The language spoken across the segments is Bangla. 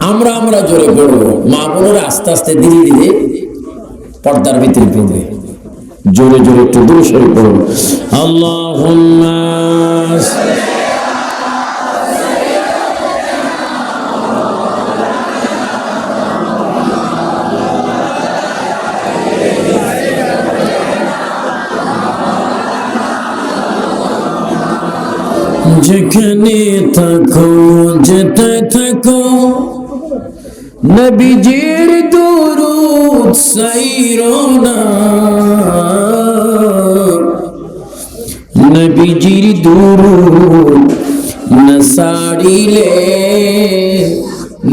আমরা আমরা জোরে পড়ব মা বোনেরা আস্তে আস্তে ধীরে ধীরে পর্দার ভিতরে পড়বে। জোরে জোরে একটু দূরে সরে পড়ুন। আল্লাহ যেখানে থাকো যেতে থাকো নবীজির দুরুদ সাইরোনা নবীজির দুরুদ নসাড়িলে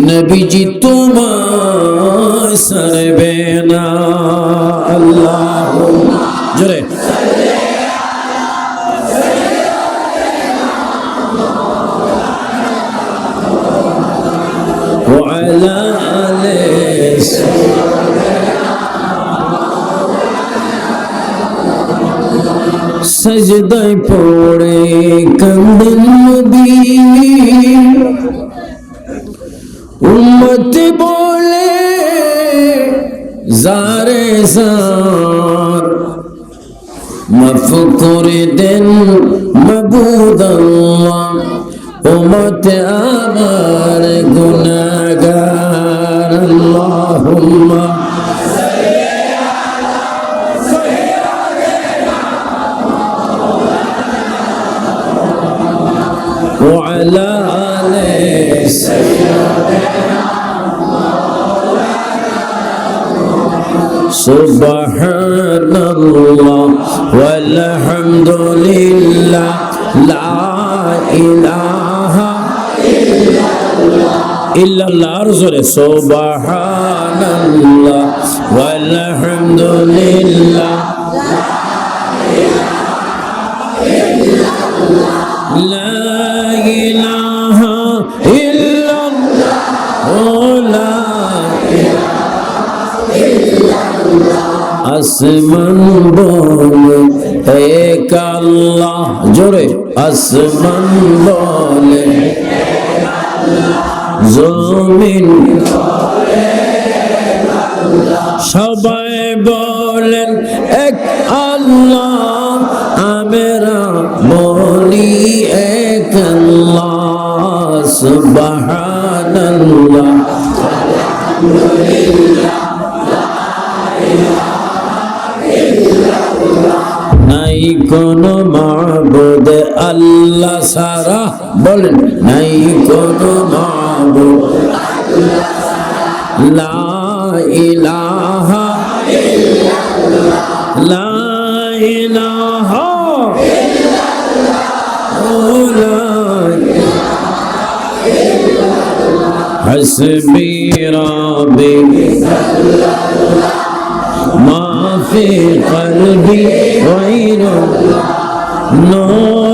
নবীজি তোমার সরবে না। আল্লাহ জোরে। সজদাই পড়ে কন্দন উম্মত বলে জারে সার মাফ করে দেন মবুদ উম্মত আমার গুনাহ هدانا اللهم. وعلى سبحان الله والحمد لله لا إله إلا الله. ইল্লাল্লাহর জোরে সুবহানাল্লাহ ওয়ালহামদুলিল্লাহ। লা ইলাহা ইল্লাল্লাহ। আসমান বলে, এক আল্লাহ। জোরে, আসমান বলে, এক আল্লাহ। জমিন সবাই বলেন, এক আল্লাহ, আমরা বলি এক আল্লাহ, সুবহানাল্লাহ। নাই কোনো মাবুদ আল্লাহ সারা বলেন, নাই কোনো মাবুদ লা ইলাহা লা ইলাহা ও লা حسبي ربي ما في قلبي غير نور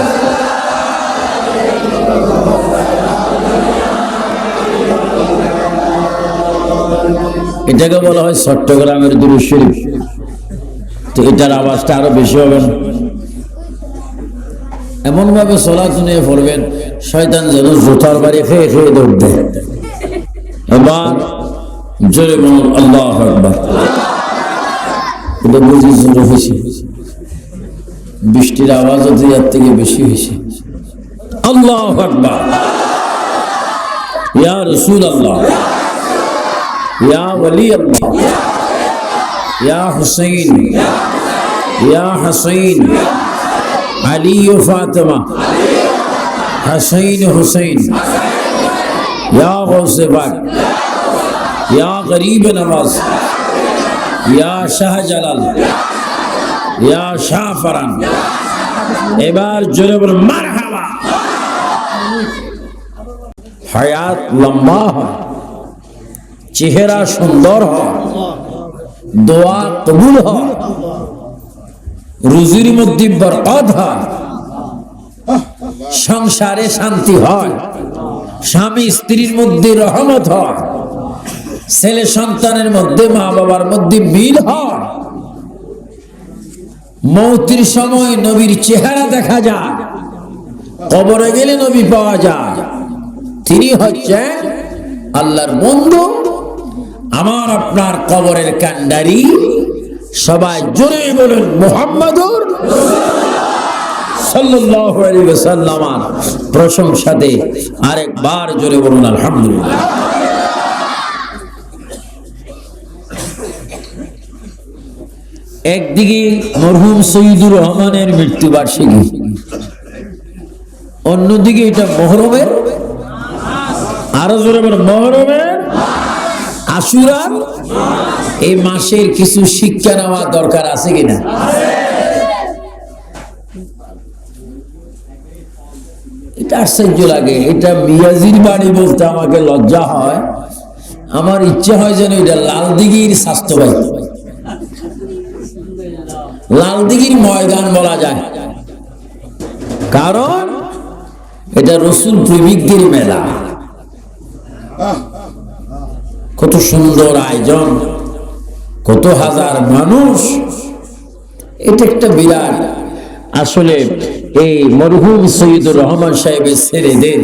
এটাকে বলা হয় চট্টগ্রামের শরীফ তো এটার আওয়াজটা আরও বেশি হবে। না এমন ভাবে সলাত নিয়ে পড়বেন, শয়তান যেন জুতার বাড়ি খেয়ে খেয়ে দৌড় দেয়। এবার জোরে বলুন, আল্লাহ আকবার। এটা বুঝি জোরে হয়েছে বৃষ্টির আওয়াজও দুইয়ার থেকে বেশি হয়েছে। আল্লাহ আকবার। ইয়া রসুল আল্লাহ ইয়া ওলি আল্লাহ ইয়া হুসাইন ইয়া হাসাইন আলী ও ফাতেমা হাসাইন হুসাইন ইয়া গৌসে পাক ইয়া গরিব নওয়াজ ইয়া শাহজালাল ইয়া শাহ ফরান এবার জোরে বলে মারহাবা। হায়াত লম্বা হয়। চেহারা সুন্দর হয়, দোয়া কবুল হয়, রুজির মধ্যে বরকত হয়, সংসারে শান্তি হয়, স্বামী স্ত্রীর মধ্যে রহমত হয়, ছেলে সন্তানের মধ্যে মা বাবার মধ্যে মিল হয়। মৌতির সময় নবীর চেহারা দেখা যায়, কবরে গেলে নবী পাওয়া যায়। তিনি হচ্ছেন আল্লাহর বন্ধু। আমার আপনার কবরের কান্ডারি সবাই জোরে বলুন, মোহাম্মদুর ওয়াসাল্লামার প্রশংসাতে আরেকবার জোরে বলুন, আলহামদুলিল্লাহ। একদিকে মরহুম সৈয়দুর রহমানের মৃত্যুবার্ষিকী অন্যদিকে এটা মহরমের, আরও জোরে বলো মহরমের আশুরার এই মাসের কিছু শিক্ষা নেওয়া দরকার আছে কিনা? এটা আশ্চর্য লাগে। এটা মিয়াজির বাড়ি বলতে আমাকে লজ্জা হয়। আমার ইচ্ছা হয় যেন এটা লালদিঘির স্বাস্থ্যবাহী লালদিঘির ময়দান বলা যায়। কারণ এটা রসুল প্রেমিকদের মেলা। সুন্দর আয়োজন। কত হাজার মানুষ। এটা একটা বিরাট। আসলে এই মরহুম সৈয়দুর রহমান সাহেবের ছেলেদের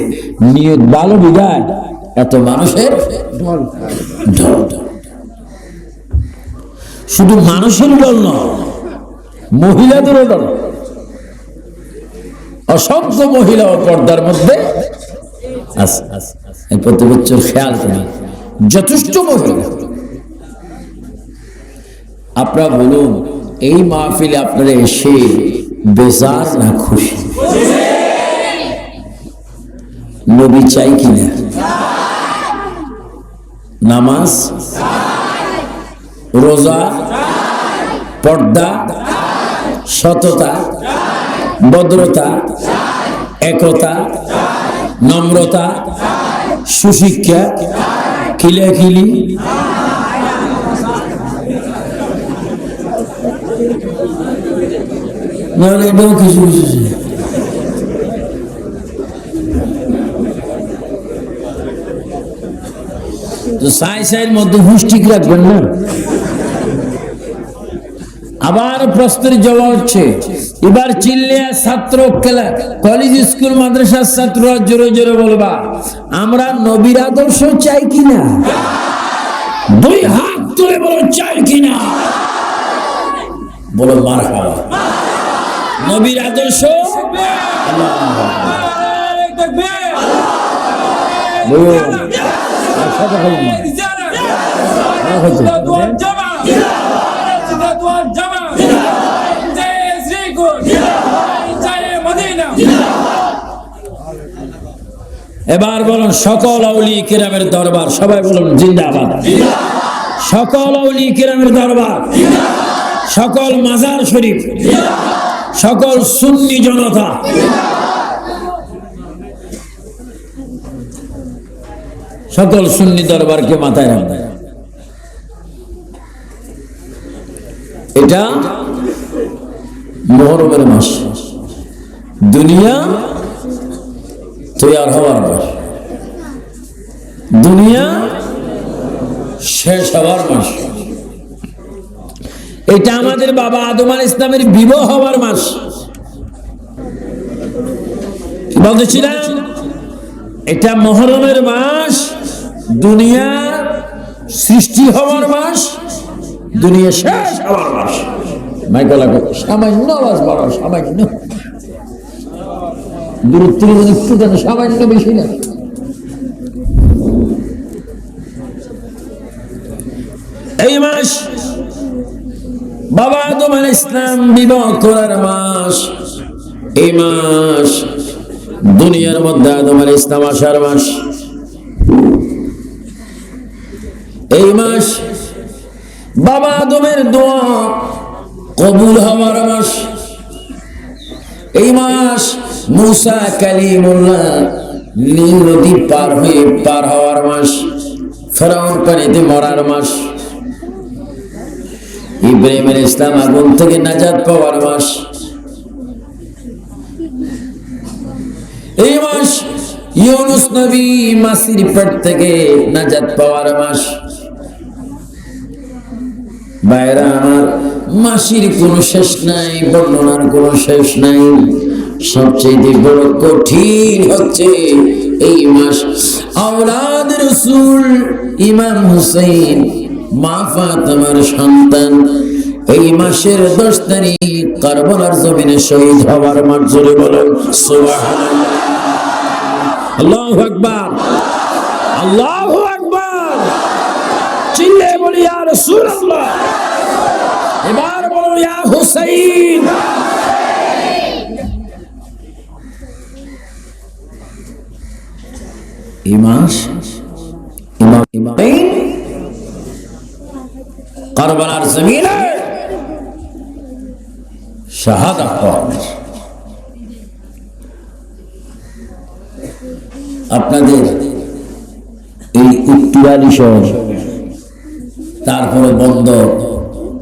নিয়ত ভালো বিদায় এত মানুষের। শুধু মানুষের দল নয়, মহিলাদেরও দল। অসংখ্য মহিলা পর্দার মধ্যে আছে। প্রতি বছর খেয়াল করি যথেষ্ট মহিলা আপনারা বলুন, এই মাহফিলে আপনারা এসে বেজার না খুশি? নবী চাই কিনা? নামাজ? রোজা? পর্দা? সততা? ভদ্রতা? একতা? নম্রতা? সুশিক্ষা? খিলাখিলি নাহলে এটাও কিছু কিছু ছিল। তো সাই সাইয়ের মধ্যে হুঁশ ঠিক রাখবেন না আবার প্রশ্নের জবাব হচ্ছে এবার চিল্লে ছাত্র কলেজ স্কুল মাদ্রাসার ছাত্ররা জোরে জোরে বলবা আমরা নবীর আদর্শ চাই কিনা? দুই হাত তুলে বলো চাই কিনা? বলো মার নবীর আদর্শ? বলো, আর সাথে খাব না। এবার বলুন, সকল আউলি কিরামের দরবার, সবাই বলুন, জিন্দাবাদ। সকল আউলি কিরামের দরবার, সকল মাজার শরীফ, সকল সুন্নি জনতা। সকল সুন্নি দরবারকে মাথায় রাখবে এটা মহরমের মাস। দুনিয়া তৈয়ার হওয়ার মাস দুনিয়া শেষ হওয়ার মাস। এটা আমাদের বাবা আদম আল ইসলামের বিবাহ হওয়ার মাস। বলতেছিলাম? এটা মহরমের মাস, দুনিয়া সৃষ্টি হওয়ার মাস, দুনিয়া শেষ হওয়ার মাস। মাইকেল সামান্য আওয়াজ বাড়াও, সামান্য। দূরত্ব একটু যেন সামান্য বেশি না। এই মাস বাবা আল ইসলাম বিবাহ করার মাস। এই মাস দুনিয়ার মধ্যে আল ইসলাম আসার মাস। এই মাস বাবা আদমের দোয়া কবুল হওয়ার মাস। এই মাস মুসা কালিমুল্লাহ নীল নদী পার হয়ে পার হওয়ার মাস, ফেরাউন পানিতে মরার মাস ইব্রাহিমের ইসলাম আগুন থেকে নাজাদ পাওয়ার মাস। এই মাস ইউনুস নবী মাসির পেট থেকে নাজাদ পাওয়ার মাস। বাইরা আমার মাসির কোনো শেষ নাই, বর্ণনার কোনো শেষ নাই। সবচেয়ে বড় কঠিন হচ্ছে এই মাস। আওলাদ রসুল ইমাম হুসেন মা ফাতেমার সন্তান, এই মাসের দশ তারিখ কারবালার জমিনে শহীদ হওয়ার বলেন আল্লাহু আকবার। আল্লাহু আকবার। চিল্লে বলি, ইয়া রাসূলুল্লাহ। এবার বলো ইয়া হুসাইন। এই কারবালার জমিনে শাহাদাত পাওয়া আপনাদের এই উত্তরালি শহর, তারপরে বন্ধ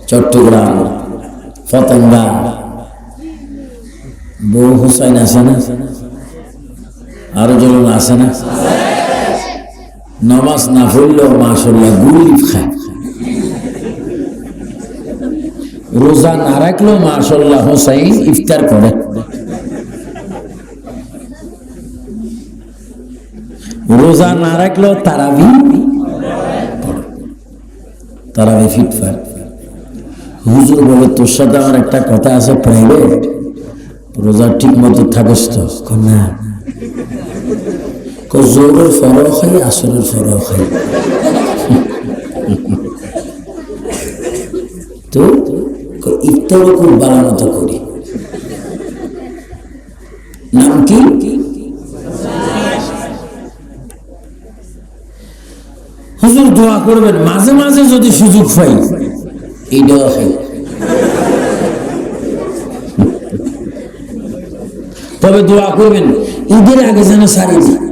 চট্টগ্রাম, ফতঙ্গা, বউ হুসাইন আছে না? আরও জন আছে না? নামাজ না পড়লেও মাসল্লাহ গুলি খায়। রোজা না রাখলেও মাসল্লাহ হুসাইন ইফতার করে। রোজা না রাখলেও তারাবি তারাবি ফিটফাট হুজুর বলে, তোর সাথে আমার একটা কথা আছে প্রাইভেট রোজা ঠিক মতো থাকিস তো? না। জোরের ফরও খাই আসরের ফরও খাই তো ইফতারও খুব ভালো মতো করি। নাম কি? হুজুর দোয়া করবেন, মাঝে মাঝে যদি সুযোগ পাই। এই দোয়া খাই। তবে দোয়া করবেন, ঈদের আগে যেন সারি দিই।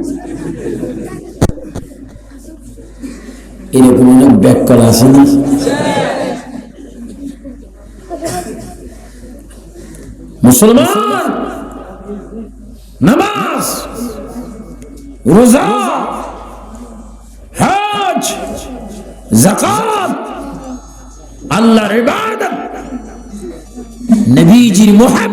এরকম অনেক ব্যাককল আছে না মুসলমান নামাজ রোজা হজ জাকাত আল্লাহর ইবাদত নবীজির মোহাব্বত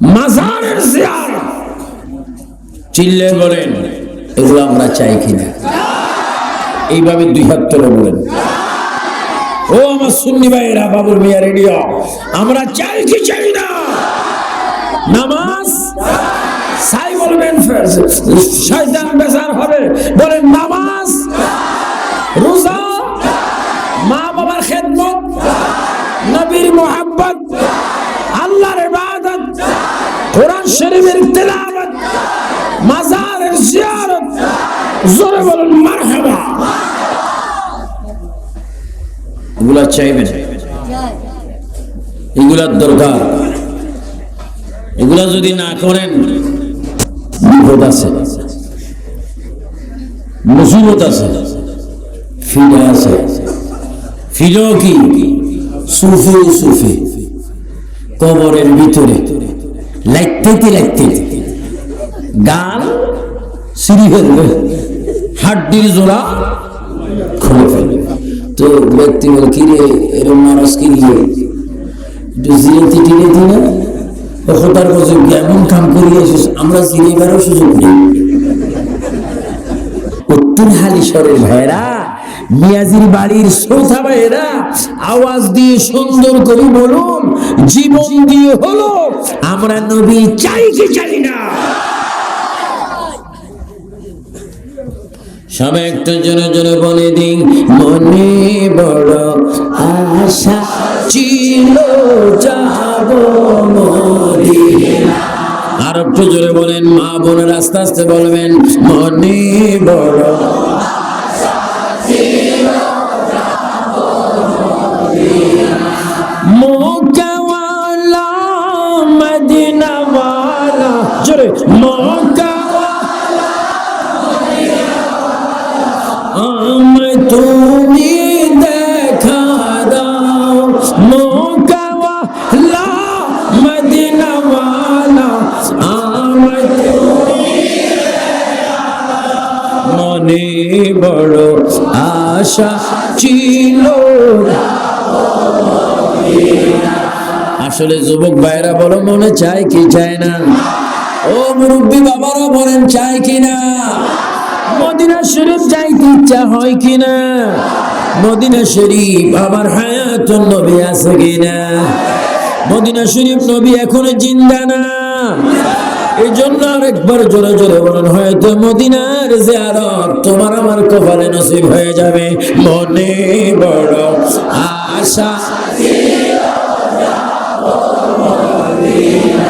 মাজারের জিয়ারত। চিল্লে বলেন, এগুলো আমরা চাই কিনা? এইভাবে দুই হাত তুলে বলেন। ও আমার সুন্নি ভাইয়েরা বাবুর মিয়া রেডিও, আমরা চাই কি চাই না? নামাজ? সাই বলবেন শয়তান বেজার হবে। বলেন, নামাজ? রোজা? মা বাবার খেদমত? নবীর ইবাদত কোরআন শরীফের তেলাওয়াত, মাজারের জিয়ারত, জোরে বলুন, মারহাবা। এগুলা চাইবেন এগুলার দরকার। এগুলা যদি না করেন, বিপদ আছে। মুসিবত আছে। ফিরে আছে। ফিরো কি? সুফি সুফি। কবরের ভিতরে। লাইতে লাইতে গান সিঁড়ি ফেলবে হাড্ডির জোড়া খুলে ফেলবে তো ব্যক্তি বলে কিরে এরম মানুষ কি রে? একটু দিলে কাছে এমন কাম করিয়েছিস আমরা জিরেবারও সুযোগ নেই। উত্তর মিয়াজির বাড়ির শ্রোতা ভাইরা আওয়াজ দিয়ে সুন্দর করে বলুন, জীবন দিয়ে হলো, আমরা নবী চাই কি চাই না? সবাই একটা জনে জনে বলে দিন, মনে বড় আশা ছিল, যাব মদিনা আর একটু জোরে বলেন, মা বোনের আস্তে আস্তে বলবেন, মনে বড় তুমি দেখা দাও। মক্কাওয়ালা, মদিনাওয়ালা, আমায় মনে বড় আশা ছিল। আসলে যুবক ভাইরা বলো, মনে চায় কি, চায় না? ও মুরব্বী বাবারা বলেন, চায় কি না? মদিনা শরীফ যাইতে ইচ্ছা হয় কিনা? মদিনা শরীফ আমার হায়াতুন নবী আছে কিনা? মদিনা শরীফ নবী এখনও জিন্দা না। এই জন্য আরেকবার জোরে জোরে বলেন, হয়তো মদিনার জিয়ারত তোমার আমার কপালে নসিব হয়ে যাবে। মনে বড় আশা। মোকাওয়ালা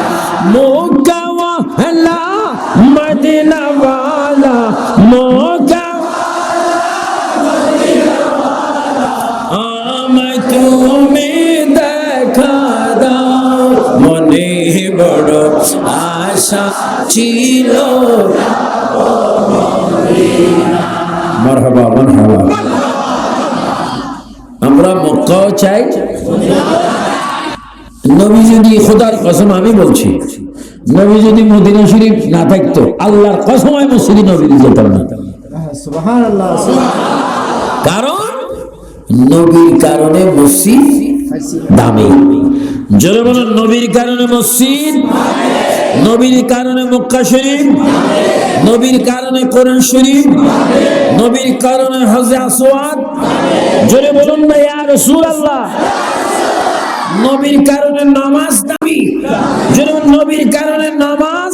আশা ছিল। মারহাবা মারহাবা। আমরা মক্কাও চাই। নবী যদি খোদার কসম আমি বলছি নবী যদি মদিনা শরীফ না থাকতো আল্লাহর কসম আমি মসজিদে নবী যেতাম না। কারণ নবীর কারণে মসজিদ দামি। জোরে বলুন নবীর কারণে মসজিদ নবীর কারণে মক্কা শরীফ, নবীর কারণে কোরআন শরীফ, নবীর কারণে হজে আসওয়াদ। জোরে বলুন না, ইয়া রাসূলুল্লাহ। নবীর কারণে নামাজ দামি। জোরে নবীর কারণে নামাজ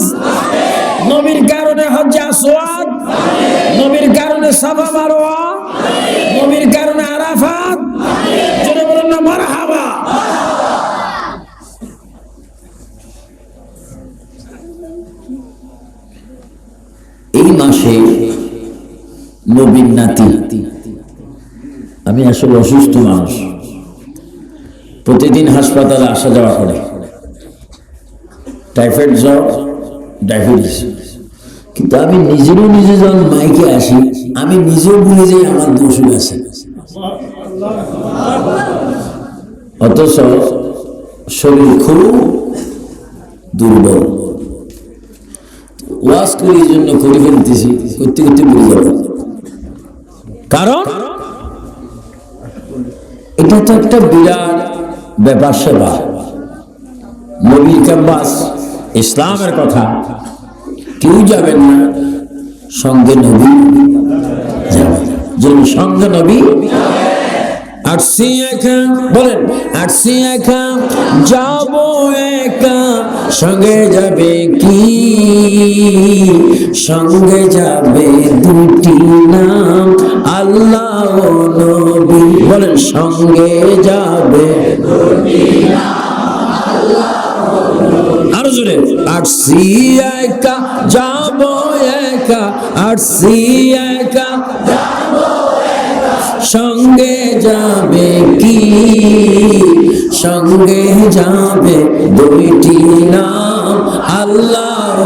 নবীর কারণে হজ্জে আসওয়াদ, নবীর কারণে সাফা মারওয়া নবীর কারণে আরাফাত জোরে বলুন না মারহাবা মাসে নবীন নাতি। আমি আসলে অসুস্থ মানুষ। প্রতিদিন হাসপাতালে আসা যাওয়া করে। টাইফয়েড জ্বর, ডায়াবেটিস। কিন্তু আমি নিজেরও নিজে যখন মাইকে আসি, আমি নিজেও ভুলে যাই আমার দোষ আছে। অথচ শরীর খুব দুর্বল। ওয়াজ করি এই জন্য ফেলতেছি করতে করতে ভুলে যাব। কারণ এটা তো একটা বিরাট ব্যাপার সেবা। নবীর ক্যাম্পাস ইসলামের কথা। কেউ যাবেন না, সঙ্গে নবী যাবেন যেন সঙ্গে নবী আসছি একা বলেন আসছি একা যাব একা। সঙ্গে যাবে কি? সঙ্গে যাবে দুটি নাম, আল্লাহ নবী। বলেন, সঙ্গে যাবে আরও জোরে আসছি একা যাব একা আসছি একা। সঙ্গে যাবে কি? সঙ্গে যাবে দুইটি নাম আল্লাহ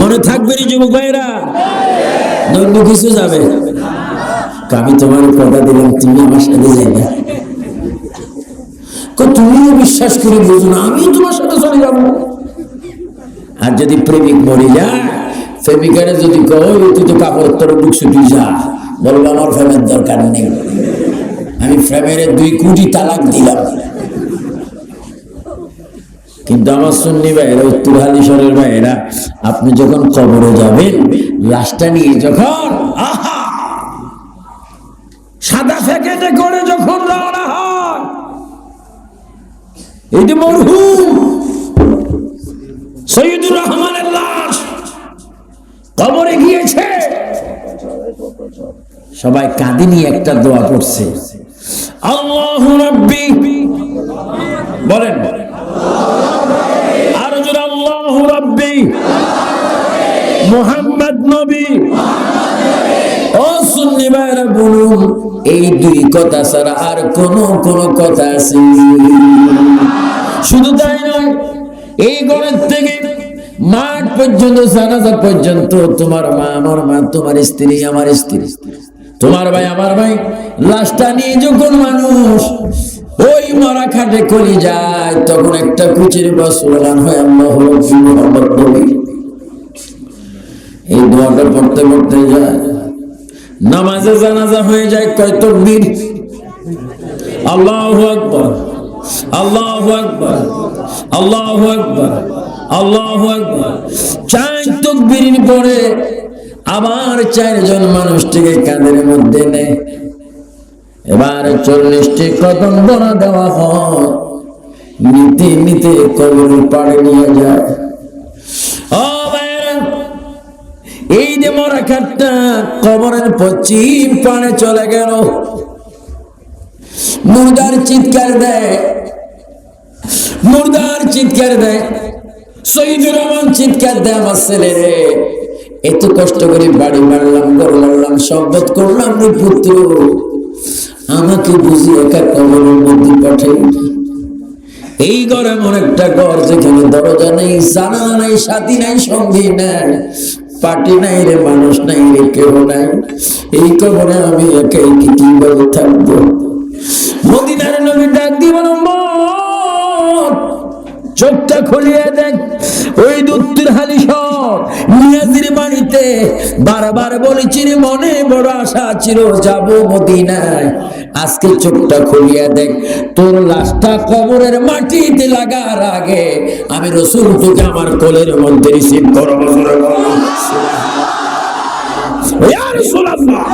মনে থাকবে রে যুবক ভাইরা অন্য কিছু যাবে। আমি তোমার কথা দিলাম, তুমি আমার সাথে যাবে। তুমিও বিশ্বাস করে বুঝো না, আমিও তোমার সাথে চলে যাব। আর যদি প্রেমিক মরে যায়, প্রেমিকারে যদি কও তুই তো কাপড় তোর বুক ছুটি যা। বলব আমার ফ্রেমের দরকার নেই। আমি ফ্রেমের দুই কোটি তালাক দিলাম। কিন্তু আমার সুন্নি ভাইয়েরা, উত্তর হালিশরের ভাইয়েরা, আপনি যখন কবরে যাবেন, লাশটা নিয়ে যখন, আহা! সাদা প্যাকেটে করে যখন রওনা হয় এই যে মরহুম। সৈয়দুর রহমানের সবাই কাঁদি নিয়ে একটা দোয়া পড়ছে আল্লাহ বলেন। আরও আল্লাহ নবী। ভাইরা বলুন, এই দুই কথা ছাড়া আর কোন কোন কথা আছে? শুধু তাই নয়, এই গণের থেকে মাঠ পর্যন্ত, জানাজা পর্যন্ত তোমার মা, আমার মা, তোমার স্ত্রী, আমার স্ত্রী। তোমার ভাই, আমার ভাই, লাশটা নিয়ে যখন মানুষ ওই মরা খাটে কলি যায়, তখন একটা কুচির বসলান হয় আল্লাহ মোহাম্মদ নবী। এই দোয়াটা পড়তে পড়তে যায়। নামাজে জানাজা হয়ে যায় কয় তকবীর? আল্লাহু আকবার আল্লাহু আকবার আল্লাহু আকবার আল্লাহু আকবার। চার তকবীর পরে আবার চারজন মানুষটিকে কাঁধের মধ্যে নেয়। এবার চল্লিশটি কদম বনা দেওয়া হয়। নিতে নিতে পাড়ে নিয়ে যায়। এই যে মরা খাটটা কবরের পশ্চিম পানে চলে গেল। মুর্দার চিৎকার দেয়। মুর্দার চিৎকার দেয়। শহীদুর রহমান চিৎকার দেয় আমার ছেলে এত কষ্ট করে বাড়ি মারলাম ঘর মারলাম সম্পদ করলাম, রে পুত্র। আমাকে বুঝি একা কবরের মধ্যে পাঠাই এই ঘর এমন একটা ঘর যেখানে দরজা নেই জানালা নাই, সাথী নাই, সঙ্গী নাই পার্টি নাই রে, মানুষ নাই রে কেউ নাই। এই কবরে আমি একাই কি কীভাবে থাকব? মদিনার নবী ডাক দিব নম্বর চোখটা খুলিয়ে দেখ ওই দুত্তির হালি সব নিয়াজির বাড়িতে। বারবার বলেছি মনে বড় আশা ছিল, যাব মদিনায়। আজকে চোখটা খুলিয়ে দেখ তোর লাশটা কবরের মাটিতে লাগার আগে আমি রসুল তোকে আমার কোলের মধ্যে রিসিভ করব। ইয়া রাসূলুল্লাহ।